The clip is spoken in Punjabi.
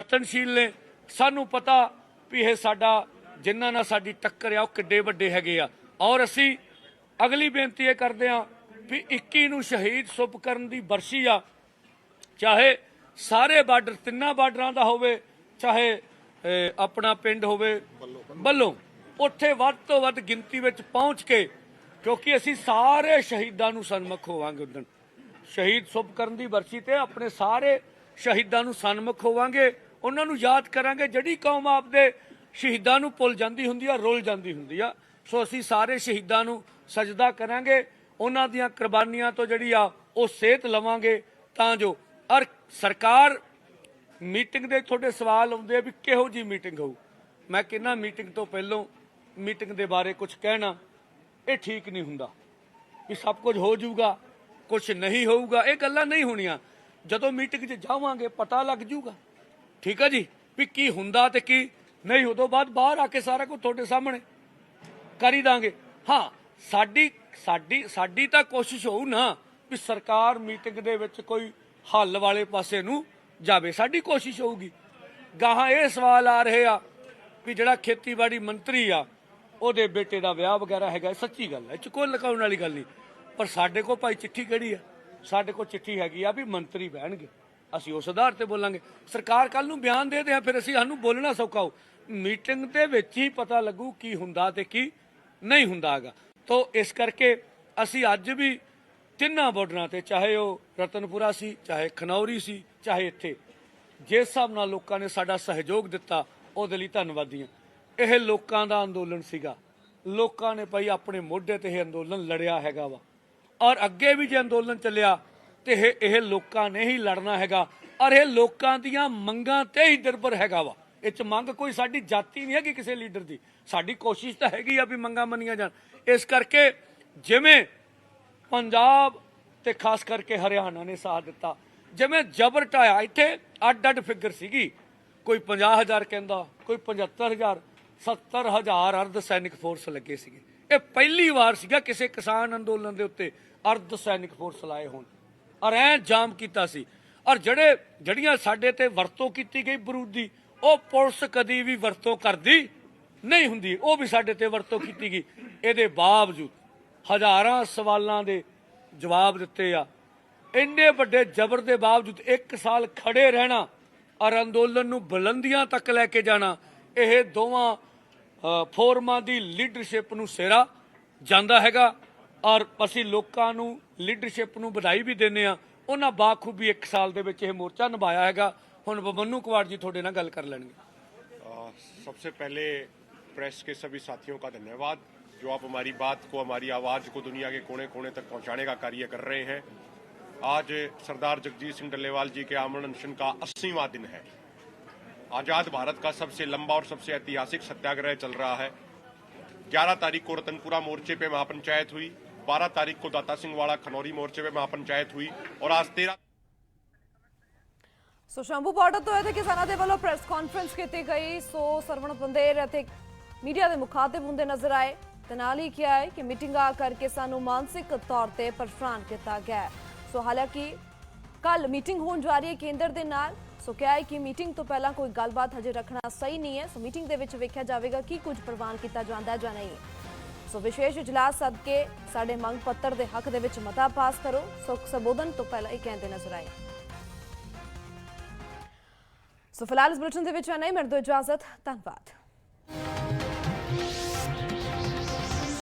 ਯਤਨਸ਼ੀਲ ਨੇ। ਸਾਨੂੰ ਪਤਾ ਵੀ ਇਹ ਸਾਡਾ, ਜਿਨ੍ਹਾਂ ਨਾਲ ਸਾਡੀ ਟੱਕਰ ਆ, ਉਹ ਕਿੱਡੇ ਵੱਡੇ ਹੈਗੇ ਆ। ਔਰ ਅਸੀਂ ਅਗਲੀ ਬੇਨਤੀ ਇਹ ਕਰਦੇ ਆ ਵੀ 21 ਨੂੰ ਸ਼ਹੀਦ ਸੁਭ ਕਰਨ ਦੀ ਬਰਸ਼ੀ ਆ। ਚਾਹੇ ਸਾਰੇ ਬਾਰਡਰ, ਤਿੰਨਾਂ ਬਾਰਡਰਾਂ ਦਾ ਹੋਵੇ, ਚਾਹੇ ਆਪਣਾ ਪਿੰਡ ਹੋਵੇ ਬੱਲੋਂ ਉੱਥੇ ਵੱਧ ਤੋਂ ਵੱਧ ਗਿਣਤੀ ਵਿੱਚ ਪਹੁੰਚ ਕੇ, ਕਿਉਂਕਿ ਅਸੀਂ ਸਾਰੇ ਸ਼ਹੀਦਾਂ ਨੂੰ ਸਨਮੁਖ ਹੋਵਾਂਗੇ ਉਦੋਂ ਸ਼ਹੀਦ ਸੁਭ ਕਰਨ ਦੀ ਬਰਸੀ ਤੇ ਆਪਣੇ ਸਾਰੇ ਸ਼ਹੀਦਾਂ ਨੂੰ ਸਨਮੁਖ ਹੋਵਾਂਗੇ। ਉਹਨਾਂ ਨੂੰ ਯਾਦ ਕਰਾਂਗੇ, ਜਿਹੜੀ ਕੌਮ ਆਪਦੇ ਸ਼ਹੀਦਾਂ ਨੂੰ ਭੁੱਲ ਜਾਂਦੀ ਹੁੰਦੀ ਆ, ਰੁੱਲ ਜਾਂਦੀ ਹੁੰਦੀ ਆ। ਸੋ ਅਸੀਂ ਸਾਰੇ ਸ਼ਹੀਦਾਂ ਨੂੰ ਸਜਦਾ ਕਰਾਂਗੇ। ਉਹਨਾਂ ਦੀਆਂ ਕੁਰਬਾਨੀਆਂ ਤੋਂ ਜਿਹੜੀ ਆ, ਉਹ ਸੇਧ ਲਵਾਂਗੇ। ਤਾਂ ਜੋ ਅਰ ਸਰਕਾਰ ਮੀਟਿੰਗ ਦੇ ਤੁਹਾਡੇ ਸਵਾਲ ਆਉਂਦੇ ਆ ਵੀ ਕਿਹੋ ਜੀ ਮੀਟਿੰਗ ਹੋਊ। ਮੈਂ ਕਿੰਨਾ ਮੀਟਿੰਗ ਤੋਂ ਪਹਿਲਾਂ ਮੀਟਿੰਗ ਦੇ ਬਾਰੇ ਕੁਝ ਕਹਿਣਾ, ਇਹ ਠੀਕ ਨਹੀਂ ਹੁੰਦਾ। ਵੀ ਸਭ ਕੁਝ ਹੋ ਜਾਊਗਾ ਕੁਝ ਨਹੀਂ ਹੋਊਗਾ, ਇਹ ਗੱਲਾਂ ਨਹੀਂ ਹੋਣੀਆਂ। ਜਦੋਂ ਮੀਟਿੰਗ 'ਚ ਜਾਵਾਂਗੇ, ਪਤਾ ਲੱਗ ਜਾਊਗਾ। ਠੀਕ ਆ ਜੀ? ਵੀ ਕੀ ਹੁੰਦਾ ਤੇ ਕੀ ਨਹੀਂ, ਉਦੋਂ ਬਾਅਦ ਬਾਹਰ ਆ ਕੇ ਸਾਰਾ ਕੁਝ ਤੁਹਾਡੇ ਸਾਹਮਣੇ ਕਰੀ ਦਾਂਗੇ। ਹਾਂ, ਸਾਡੀ ਸਾਡੀ ਸਾਡੀ ਤਾਂ ਕੋਸ਼ਿਸ਼ ਹੋਊ ਨਾ ਵੀ ਸਰਕਾਰ ਮੀਟਿੰਗ ਦੇ ਵਿੱਚ ਕੋਈ ਹੱਲ ਵਾਲੇ ਪਾਸੇ ਨੂੰ ਜਾਵੇ। ਸਾਡੀ ਕੋਸ਼ਿਸ਼ ਹੋਊਗੀ। ਗਾਹਾਂ ਇਹ ਸਵਾਲ ਆ ਰਹੇ ਆ ਵੀ ਜਿਹੜਾ ਖੇਤੀਬਾੜੀ ਮੰਤਰੀ ਆ, ਉਹਦੇ ਬੇਟੇ ਦਾ ਵਿਆਹ ਵਗੈਰਾ ਹੈਗਾ ਸੱਚੀ ਗੱਲ ਹੈ, ਇਹ ਲਗਾਉਣ ਵਾਲੀ ਗੱਲ ਨਹੀਂ। ਪਰ ਸਾਡੇ ਕੋਲ ਭਾਈ ਚਿੱਠੀ ਕਿਹੜੀ ਆ? ਸਾਡੇ ਕੋਲ ਚਿੱਠੀ ਹੈਗੀ ਆ ਵੀ ਮੰਤਰੀ ਬਹਿਣਗੇ। ਅਸੀਂ ਉਸ ਆਧਾਰ ਤੇ ਬੋਲਾਂਗੇ। ਸਰਕਾਰ ਕੱਲ ਨੂੰ ਬਿਆਨ ਦੇ ਦੇ ਫਿਰ ਅਸੀਂ ਸਾਨੂੰ ਬੋਲਣਾ ਸੌਖਾ ਹੋ। ਮੀਟਿੰਗ ਦੇ ਵਿੱਚ ਹੀ ਪਤਾ ਲੱਗੂ ਕੀ ਹੁੰਦਾ ਤੇ ਕੀ ਨਹੀਂ ਹੁੰਦਾਗਾ। ਤੋ ਇਸ ਕਰਕੇ ਅਸੀਂ ਅੱਜ ਵੀ ਤਿੰਨਾਂ ਬਾਰਡਰਾਂ ਤੇ, ਚਾਹੇ ਉਹ ਰਤਨਪੁਰਾ ਸੀ, ਚਾਹੇ ਖਨੌਰੀ ਸੀ, ਚਾਹੇ ਇੱਥੇ, ਜਿਸ ਹਿਸਾਬ ਨਾਲ ਲੋਕਾਂ ਨੇ ਸਾਡਾ ਸਹਿਯੋਗ ਦਿੱਤਾ, ਉਹਦੇ ਲਈ ਧੰਨਵਾਦੀ ਹਾਂ ਇਹ ਲੋਕਾਂ ਦਾ ਅੰਦੋਲਨ ਸੀਗਾ। ਲੋਕਾਂ ਨੇ ਭਾਈ ਆਪਣੇ ਮੋਢੇ ਤੇ ਇਹ ਅੰਦੋਲਨ ਲੜਿਆ ਹੈਗਾ ਵਾ। ਔਰ ਅੱਗੇ ਵੀ ਜੇ ਅੰਦੋਲਨ ਚੱਲਿਆ ਤੇ ਇਹ ਇਹ ਲੋਕਾਂ ਨੇ ਹੀ ਲੜਨਾ ਹੈਗਾ। ਔਰ ਇਹ ਲੋਕਾਂ ਦੀਆਂ ਮੰਗਾਂ ਤੇ ਹੀ ਨਿਰਭਰ ਹੈਗਾ ਵਾ। ਇਹ ਚ ਮੰਗ ਕੋਈ ਸਾਡੀ ਜਾਤੀ ਨਹੀਂ ਹੈਗੀ ਕਿਸੇ ਲੀਡਰ ਦੀ। ਸਾਡੀ ਕੋਸ਼ਿਸ਼ ਤਾਂ ਹੈਗੀ ਆ ਵੀ ਮੰਗਾਂ ਮੰਨੀਆਂ ਜਾਣ। ਇਸ ਕਰਕੇ ਜਿਵੇਂ ਪੰਜਾਬ ਤੇ ਖਾਸ ਕਰਕੇ ਹਰਿਆਣਾ ਨੇ ਸਾਥ ਦਿੱਤਾ। ਜਿਵੇਂ ਜਬਰ ਢਾਇਆ, ਇੱਥੇ ਅੱਡ ਅੱਡ ਫਿਗਰ ਸੀਗੀ। ਕੋਈ 50000 ਕਹਿੰਦਾ, ਕੋਈ 75000 70000 ਅਰਧ ਸੈਨਿਕ ਫੋਰਸ ਲੱਗੇ ਸੀਗੇ। ਇਹ ਪਹਿਲੀ ਵਾਰ ਸੀਗਾ ਕਿਸੇ ਕਿਸਾਨ ਅੰਦੋਲਨ ਦੇ ਉੱਤੇ ਅਰਧ ਸੈਨਿਕ ਫੋਰਸ ਲਾਏ ਹੋਣ। ਔਰ ਐ ਜਾਮ ਕੀਤਾ ਸੀ। ਔਰ ਜਿਹੜੇ, ਜਿਹੜੀਆਂ ਸਾਡੇ ਤੇ ਵਰਤੋਂ ਕੀਤੀ ਗਈ ਬਰੂਦ ਦੀ ਉਹ ਪੁਲਿਸ ਕਦੀ ਵੀ ਵਰਤੋਂ ਕਰਦੀ ਨਹੀਂ ਹੁੰਦੀ। ਉਹ ਵੀ ਸਾਡੇ ਤੇ ਵਰਤੋਂ ਕੀਤੀ ਗਈ। ਇਹਦੇ ਬਾਵਜੂਦ ਹਜ਼ਾਰਾਂ ਸਵਾਲਾਂ ਦੇ ਜਵਾਬ ਦਿੱਤੇ ਆ। ਇੰਨੇ ਵੱਡੇ ਜ਼ਬਰ ਦੇ ਬਾਵਜੂਦ ਇੱਕ ਸਾਲ ਖੜੇ ਰਹਿਣਾ ਔਰ ਅੰਦੋਲਨ ਨੂੰ ਬੁਲੰਦੀਆਂ ਤੱਕ ਲੈ ਕੇ ਜਾਣਾ, ਇਹ ਦੋਵਾਂ ਫੋਰਮਾਂ ਦੀ ਲੀਡਰਸ਼ਿਪ ਨੂੰ ਸਿਰਾ ਜਾਂਦਾ ਹੈਗਾ। ਔਰ ਅਸੀਂ ਲੋਕਾਂ ਨੂੰ ਲੀਡਰਸ਼ਿਪ ਨੂੰ ਵਧਾਈ ਵੀ ਦਿੰਦੇ ਆ ਉਹਨਾਂ ਬਾਖੂਬੀ ਇੱਕ ਸਾਲ ਦੇ ਵਿੱਚ ਇਹ ਮੋਰਚਾ ਨਿਭਾਇਆ ਹੈਗਾ ਹੁਣ ਬਮਨੂ ਕੁਮਾਰ ਜੀ ਤੁਹਾਡੇ ਨਾਲ ਗੱਲ ਕਰ ਲੈਣਗੇ आ, सबसे पहले प्रेस के सभी साथियों का धन्यवाद जो आप हमारी बात को हमारी आवाज़ को दुनिया के कोने कोने तक पहुंचाने का कार्य कर रहे हैं आज सरदार जगजीत सिंह डल्लेवाल जी के आमरण अनशन का अस्सीवां दिन है आज़ाद भारत का सबसे लंबा और सबसे ऐतिहासिक सत्याग्रह चल रहा है 11 तारीख को रतनपुरा मोर्चे पे महापंचायत हुई 12 तारीख को दाता सिंह वाड़ा खनौरी मोर्चे पे महापंचायत हुई और आज तेरह ਸੋ ਸ਼ੰਭੂ ਬਾਰਡਰ ਤੋਂ ਇੱਥੇ ਕਿਸਾਨਾਂ ਦੇ ਵੱਲੋਂ ਪ੍ਰੈਸ ਕਾਨਫਰੰਸ ਕੀਤੀ ਗਈ ਸੋ ਸਰਵਣ ਬੰਦੇਰ ਅਤੇ ਮੀਡੀਆ ਦੇ ਮੁਖਾਤਿਬ ਹੁੰਦੇ ਨਜ਼ਰ ਆਏ ਤੇ ਨਾਲ ਹੀ ਕਿਹਾ ਹੈ ਕਿ ਮੀਟਿੰਗਾਂ ਕਰਕੇ ਸਾਨੂੰ ਮਾਨਸਿਕ ਤੌਰ ਤੇ ਪਰੇਸ਼ਾਨ ਕੀਤਾ ਗਿਆ ਹੈ। ਸੋ ਹਾਲਾਂਕਿ ਕੱਲ ਮੀਟਿੰਗ ਹੋਣ ਜਾ ਰਹੀ ਹੈ ਕੇਂਦਰ ਦੇ ਨਾਲ ਸੋ ਕਿਹਾ ਹੈ ਕਿ ਮੀਟਿੰਗ ਤੋਂ ਪਹਿਲਾਂ ਕੋਈ ਗੱਲਬਾਤ ਹਜੇ ਰੱਖਣਾ ਸਹੀ ਨਹੀਂ ਹੈ ਸੋ ਮੀਟਿੰਗ ਦੇ ਵਿੱਚ ਵੇਖਿਆ ਜਾਵੇਗਾ ਕਿ ਕੁਝ ਪ੍ਰਵਾਨ ਕੀਤਾ ਜਾਂਦਾ ਹੈ ਜਾਂ ਨਹੀਂ ਸੋ ਵਿਸ਼ੇਸ਼ ਇਜਲਾਸ ਸਦਕੇ ਸਾਡੇ ਮੰਗ ਪੱਤਰ ਦੇ ਹੱਕ ਦੇ ਵਿੱਚ ਮਤਾ ਪਾਸ ਕਰੋ। ਸੋ ਸੰਬੋਧਨ ਤੋਂ ਪਹਿਲਾਂ ਇਹ ਕਹਿੰਦੇ ਨਜ਼ਰ ਆਏ। ਸੋ ਫਿਲਹਾਲ ਇਸ ਬੁਲੇਟਿਨ ਦੇ ਵਿੱਚ ਨਹੀਂ ਮੇਰੇ ਤੋਂ ਇਜਾਜ਼ਤ, ਧੰਨਵਾਦ।